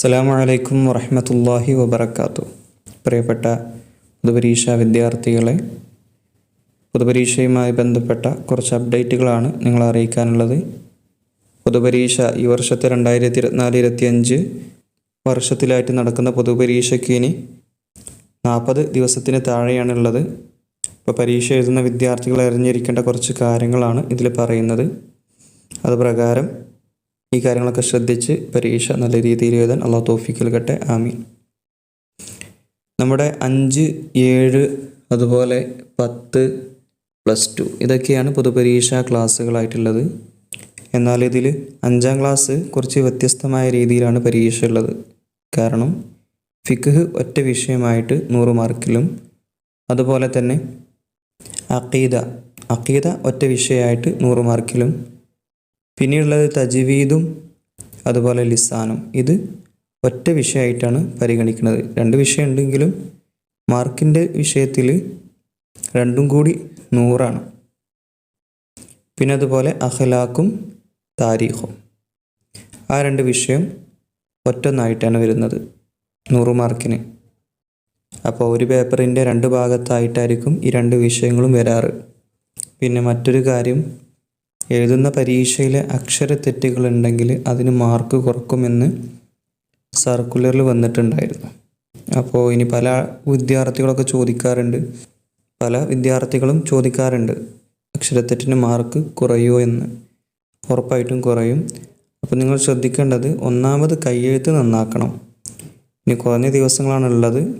അസ്സലാമു അലൈക്കും വറഹ്മത്തുള്ളാഹി വബറകാതുഹു. പ്രിയപ്പെട്ട പൊതുപരീക്ഷാ വിദ്യാർത്ഥികളെ പൊതുപരീക്ഷയുമായി ബന്ധപ്പെട്ട കുറച്ച് അപ്ഡേറ്റുകളാണ് നിങ്ങളെ അറിയിക്കാനുള്ളത്. പൊതുപരീക്ഷ ഈ വർഷത്തെ രണ്ടായിരത്തി ഇരുപത്തിനാല് ഇരുപത്തിയഞ്ച് വർഷത്തിലായിട്ട് നടക്കുന്ന പൊതുപരീക്ഷയ്ക്ക് ഇനി നാൽപ്പത് ദിവസത്തിന് താഴെയാണുള്ളത്. ഇപ്പോൾ പരീക്ഷ എഴുതുന്ന വിദ്യാർത്ഥികൾ അറിഞ്ഞിരിക്കേണ്ട കുറച്ച് കാര്യങ്ങളാണ് ഇതിൽ പറയുന്നത്. അത് പ്രകാരം ഈ കാര്യങ്ങളൊക്കെ ശ്രദ്ധിച്ച് പരീക്ഷ നല്ല രീതിയിൽ എഴുതാൻ അള്ളാഹു തോഫിക്ക് നൽകട്ടെ. ആമീൻ. നമ്മുടെ അഞ്ച് ഏഴ് അതുപോലെ പത്ത് പ്ലസ് ടു ഇതൊക്കെയാണ് പൊതുപരീക്ഷാ ക്ലാസ്സുകളായിട്ടുള്ളത്. എന്നാൽ ഇതിൽ അഞ്ചാം ക്ലാസ് കുറച്ച് വ്യത്യസ്തമായ രീതിയിലാണ് പരീക്ഷ ഉള്ളത്. കാരണം ഫിഖ് ഒറ്റ വിഷയമായിട്ട് നൂറ് മാർക്കിലും അതുപോലെ തന്നെ അക്കീദ അക്കീദ ഒറ്റ വിഷയമായിട്ട് നൂറ് മാർക്കിലും പിന്നെയുള്ളത് തജ്വീദും അതുപോലെ ലിസാനും. ഇത് ഒറ്റ വിഷയമായിട്ടാണ് പരിഗണിക്കുന്നത്. രണ്ട് വിഷയം ഉണ്ടെങ്കിലും മാർക്കിന്റെ വിഷയത്തിൽ രണ്ടും കൂടി നൂറാണ്. പിന്നെ അതുപോലെ അഖലാക്കും താരീഖും. ആ രണ്ട് വിഷയം ഒറ്റൊന്നായിട്ടാണ് വരുന്നത് നൂറ് മാർക്കിന്. അപ്പോൾ ഒരു പേപ്പറിന്റെ രണ്ട് ഭാഗത്തായിട്ടായിരിക്കും ഈ രണ്ട് വിഷയങ്ങളും വരാറ്. പിന്നെ മറ്റൊരു കാര്യം എഴുതുന്ന പരീക്ഷയിലെ അക്ഷരത്തെറ്റുകൾ ഉണ്ടെങ്കിൽ അതിന് മാർക്ക് കുറക്കുമെന്ന് സർക്കുലറിൽ വന്നിട്ടുണ്ടായിരുന്നു. അപ്പോൾ ഇനി പല വിദ്യാർത്ഥികളൊക്കെ ചോദിക്കാറുണ്ട്. പല വിദ്യാർത്ഥികളും ചോദിക്കാറുണ്ട് അക്ഷരത്തെറ്റിന് മാർക്ക് കുറയുമോ എന്ന്? ഉറപ്പായിട്ടും കുറയും. അപ്പോൾ നിങ്ങൾ ശ്രദ്ധിക്കേണ്ടത് ഒന്നാമത് കയ്യെഴുത്ത് നന്നാക്കണം. ഇനി കുറഞ്ഞ ദിവസങ്ങളാണുള്ളത്.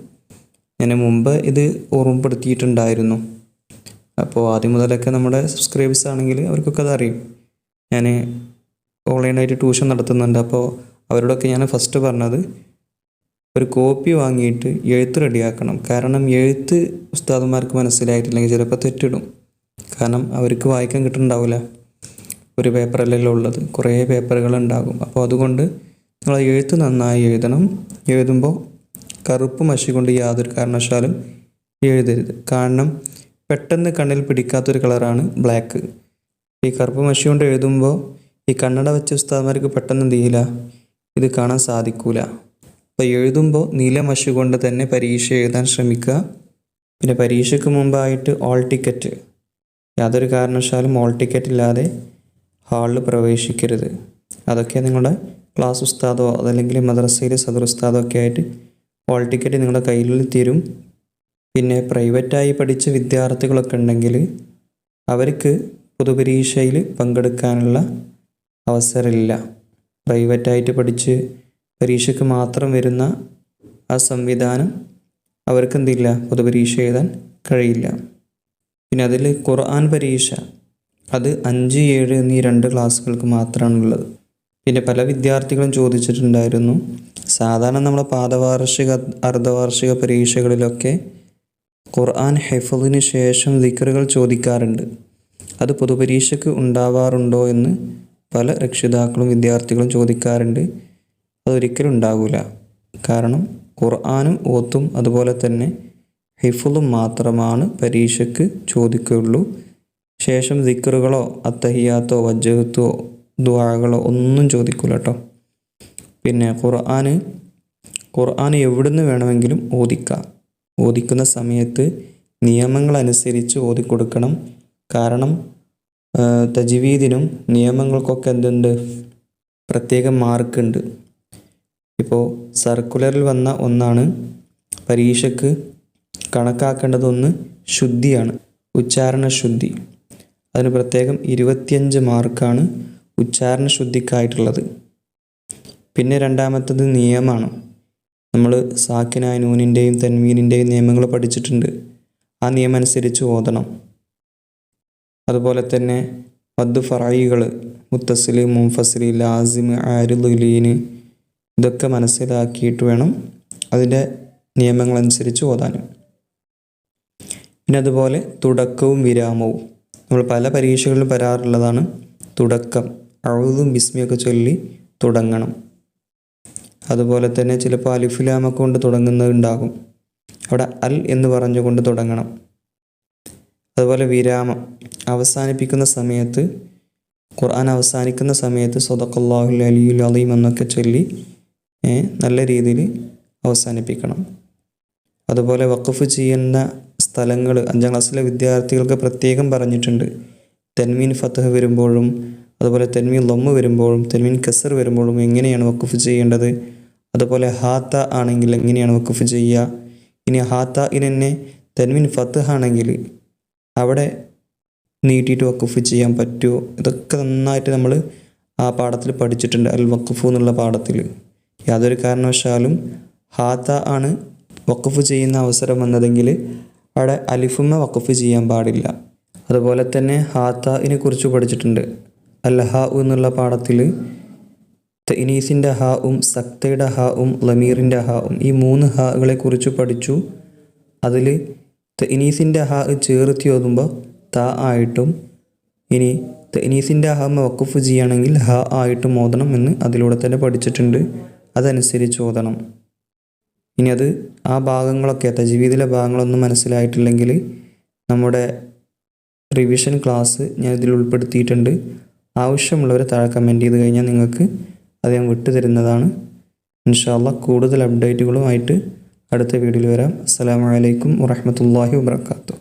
ഞാൻ മുമ്പ് ഇത് ഓർമ്മപ്പെടുത്തിയിട്ടുണ്ടായിരുന്നു. അപ്പോൾ ആദ്യം മുതലൊക്കെ നമ്മുടെ സബ്സ്ക്രൈബേഴ്സ് ആണെങ്കിൽ അവർക്കൊക്കെ അതറിയും ഞാൻ ഓൺലൈനായിട്ട് ട്യൂഷൻ നടത്തുന്നുണ്ട്. അപ്പോൾ അവരോടൊക്കെ ഞാൻ ഫസ്റ്റ് പറഞ്ഞത് ഒരു കോപ്പി വാങ്ങിയിട്ട് എഴുത്ത് റെഡിയാക്കണം. കാരണം എഴുത്ത് ഉസ്താദന്മാർക്ക് മനസ്സിലായിട്ടില്ലെങ്കിൽ ചിലപ്പോൾ തെറ്റിടും. കാരണം അവർക്ക് വായിക്കാൻ കിട്ടുന്നുണ്ടാവില്ല. ഒരു പേപ്പറല്ലല്ലോ ഉള്ളത്. കുറേ പേപ്പറുകൾ ഉണ്ടാകും അപ്പോൾ അതുകൊണ്ട് നിങ്ങൾ എഴുത്ത് നന്നായി എഴുതണം. എഴുതുമ്പോൾ കറുപ്പ് മഷി കൊണ്ട് യാതൊരു കാരണവശാലും എഴുതരുത്. കാരണം പെട്ടെന്ന് കണ്ണിൽ പിടിക്കാത്തൊരു കളറാണ് ബ്ലാക്ക്. ഈ കറുപ്പ് മഷി കൊണ്ട് എഴുതുമ്പോൾ ഈ കണ്ണട വെച്ച ഉസ്താദ്മാർക്ക് പെട്ടെന്ന് എന്ത് ചെയ്യില്ല? ഇത് കാണാൻ സാധിക്കൂല. അപ്പോൾ എഴുതുമ്പോൾ നീല മഷി കൊണ്ട് തന്നെ പരീക്ഷ എഴുതാൻ ശ്രമിക്കുക. പിന്നെ പരീക്ഷയ്ക്ക് മുമ്പായിട്ട് ഓൾ ടിക്കറ്റ് യാതൊരു കാരണവശാലും ഓൾ ടിക്കറ്റ് ഇല്ലാതെ ഹാളിൽ പ്രവേശിക്കരുത്. അതൊക്കെ നിങ്ങളുടെ ക്ലാസ് ഉസ്താദോ അതല്ലെങ്കിൽ മദ്രസയിലെ സദർ ഉസ്താദോ ഒക്കെ ആയിട്ട് ഓൾ ടിക്കറ്റ് നിങ്ങളുടെ കയ്യിൽ തരും. പിന്നെ പ്രൈവറ്റായി പഠിച്ച വിദ്യാർത്ഥികളൊക്കെ ഉണ്ടെങ്കിൽ അവർക്ക് പൊതുപരീക്ഷയിൽ പങ്കെടുക്കാനുള്ള അവസരമില്ല. പ്രൈവറ്റായിട്ട് പഠിച്ച് പരീക്ഷയ്ക്ക് മാത്രം വരുന്ന ആ സംവിധാനം അവർക്ക് എന്തില്ല? പൊതുപരീക്ഷ എഴുതാൻ കഴിയില്ല. പിന്നെ അതിൽ ഖുർആൻ പരീക്ഷ. അത് അഞ്ച് ഏഴ് എന്നീ രണ്ട് ക്ലാസ്സുകൾക്ക് മാത്രമാണുള്ളത്. പിന്നെ പല വിദ്യാർത്ഥികളും ചോദിച്ചിട്ടുണ്ടായിരുന്നു. സാധാരണ നമ്മളെ പാദവാർഷിക അർദ്ധവാർഷിക പരീക്ഷകളിലൊക്കെ ഖുർആൻ ഹെഫലിന് ശേഷം ദിക്കറുകൾ ചോദിക്കാറുണ്ട്. അത് പൊതുപരീക്ഷയ്ക്ക് ഉണ്ടാവാറുണ്ടോ എന്ന് പല രക്ഷിതാക്കളും വിദ്യാർത്ഥികളും ചോദിക്കാറുണ്ട്. അതൊരിക്കലും ഉണ്ടാകില്ല കാരണം ഖുർആാനും ഓത്തും അതുപോലെ തന്നെ ഹിഫുളും മാത്രമാണ് പരീക്ഷയ്ക്ക് ചോദിക്കുകയുള്ളൂ. ശേഷം ദിക്കറുകളോ അത്തഹിയാത്തോ വജ്ജഹത്തോ ദ്വാകളോ ഒന്നും ചോദിക്കില്ല കേട്ടോ പിന്നെ ഖുർആൻ ഖുർആൻ എവിടുന്ന് വേണമെങ്കിലും ഓദിക്കാം ഓദിക്കുന്ന സമയത്ത് നിയമങ്ങളനുസരിച്ച് ഓതിക്കൊടുക്കണം. കാരണം തജ്വീദിനും നിയമങ്ങൾക്കൊക്കെ എന്തുണ്ട്? പ്രത്യേക മാർക്കുണ്ട്. ഇപ്പോൾ സർക്കുലറിൽ വന്ന ഒന്നാണ് പരീക്ഷയ്ക്ക് കണക്കാക്കേണ്ടതൊന്ന് ശുദ്ധിയാണ് ഉച്ചാരണ ശുദ്ധി. അതിന് പ്രത്യേകം ഇരുപത്തിയഞ്ച് മാർക്കാണ് ഉച്ചാരണ ശുദ്ധിക്കായിട്ടുള്ളത്. പിന്നെ രണ്ടാമത്തത് നിയമമാണ്. നമ്മൾ സാക്കിനായ നൂനിന്റെയും തന്മീനിന്റെയും നിയമങ്ങൾ പഠിച്ചിട്ടുണ്ട്. ആ നിയമം അനുസരിച്ച് ഓതണം. അതുപോലെ തന്നെ വദ്ദു ഫറായികൾ മുത്തസിൽ മുംഫസിൽ ലാസിം ആരുലീന് ഇതൊക്കെ മനസ്സിലാക്കിയിട്ട് വേണം അതിന്റെ നിയമങ്ങളനുസരിച്ച് ഓതാനും. പിന്നെ അതുപോലെ തുടക്കവും വിരാമവും. നമ്മൾ പല പരീക്ഷകളിലും വരാറുള്ളതാണ് തുടക്കം. അഴുതും ബിസ്മിയൊക്കെ ചൊല്ലി തുടങ്ങണം. അതുപോലെ തന്നെ ചിലപ്പോൾ അലിഫുലാമ കൊണ്ട് തുടങ്ങുന്നുണ്ടാകും അവിടെ അൽ എന്ന് പറഞ്ഞുകൊണ്ട് തുടങ്ങണം. അതുപോലെ വിരാമം. അവസാനിപ്പിക്കുന്ന സമയത്ത് ഖുർആൻ അവസാനിക്കുന്ന സമയത്ത് സദഖല്ലാഹുൽ അലിയുൽ അലീം എന്നൊക്കെ ചൊല്ലി നല്ല രീതിയിൽ അവസാനിപ്പിക്കണം. അതുപോലെ വഖഫ് ചെയ്യുന്ന സ്ഥലങ്ങൾ അഞ്ചാം ക്ലാസ്സിലെ വിദ്യാർത്ഥികൾക്ക് പ്രത്യേകം പറഞ്ഞിട്ടുണ്ട്. തെൻമീൻ ഫത്തഹ് വരുമ്പോഴും അതുപോലെ തെന്മീൻ ലൊമ്മ് വരുമ്പോഴും തെന്മീൻ കസർ വരുമ്പോഴും എങ്ങനെയാണ് വക്കുഫ് ചെയ്യേണ്ടത്? അതുപോലെ ഹാത്ത ആണെങ്കിൽ എങ്ങനെയാണ് വക്കുഫ് ചെയ്യുക? ഇനി ഹാത്ത ഇനെ തെന്മീൻ ഫത്ത് ആണെങ്കിൽ അവിടെ നീട്ടിയിട്ട് വക്കുഫ് ചെയ്യാൻ പറ്റുമോ? ഇതൊക്കെ നന്നായിട്ട് നമ്മൾ ആ പാഠത്തിൽ പഠിച്ചിട്ടുണ്ട് അൽ വക്കുഫു എന്നുള്ള പാഠത്തിൽ. യാതൊരു കാരണവശാലും ഹാത്ത ആണ് വക്കുഫ് ചെയ്യുന്ന അവസരം വന്നതെങ്കിൽ അവിടെ അലിഫുമ്മ വക്കുഫ് ചെയ്യാൻ പാടില്ല. അതുപോലെ തന്നെ ഹാത്തയിനെ കുറിച്ച് പഠിച്ചിട്ടുണ്ട്. അൽ ഹ എന്നുള്ള പാഠത്തിൽ ഇനീസിന്റെ ഹാവും സക്തയുടെ ഹാവും ലമീറിന്റെ ഹാവും ഈ മൂന്ന് ഹാകളെ കുറിച്ച് പഠിച്ചു. അതിൽ തെനീസിന്റെ ഹാ ചേർത്തി ഓതുമ്പോൾ ത ആയിട്ടും ഇനി തെനീസിന്റെ ഹാമ വക്കുഫ് ചെയ്യുകയാണെങ്കിൽ ഹ ആയിട്ടും ഓതണം എന്ന് അതിലൂടെ തന്നെ പഠിച്ചിട്ടുണ്ട്. അതനുസരിച്ച് ഓതണം. ഇനി അത് ആ ഭാഗങ്ങളൊക്കെ തജീവീദിലെ ഭാഗങ്ങളൊന്നും മനസ്സിലായിട്ടില്ലെങ്കിൽ നമ്മുടെ റിവിഷൻ ക്ലാസ് ഞാൻ ഇതിൽ ഉൾപ്പെടുത്തിയിട്ടുണ്ട്. ആവശ്യമുള്ളവർ താഴെ കമന്റ് ചെയ്ത് കഴിഞ്ഞാൽ നിങ്ങൾക്ക് അത് ഞാൻ വിട്ടു തരുന്നതാണ്. ഇൻഷാല്ല കൂടുതൽ അപ്ഡേറ്റുകളുമായിട്ട് അടുത്ത വീഡിയോയിൽ വരാം. അസ്സാം വലൈക്കും വറഹ്മത്തുള്ളാഹി വബർക്കാത്തു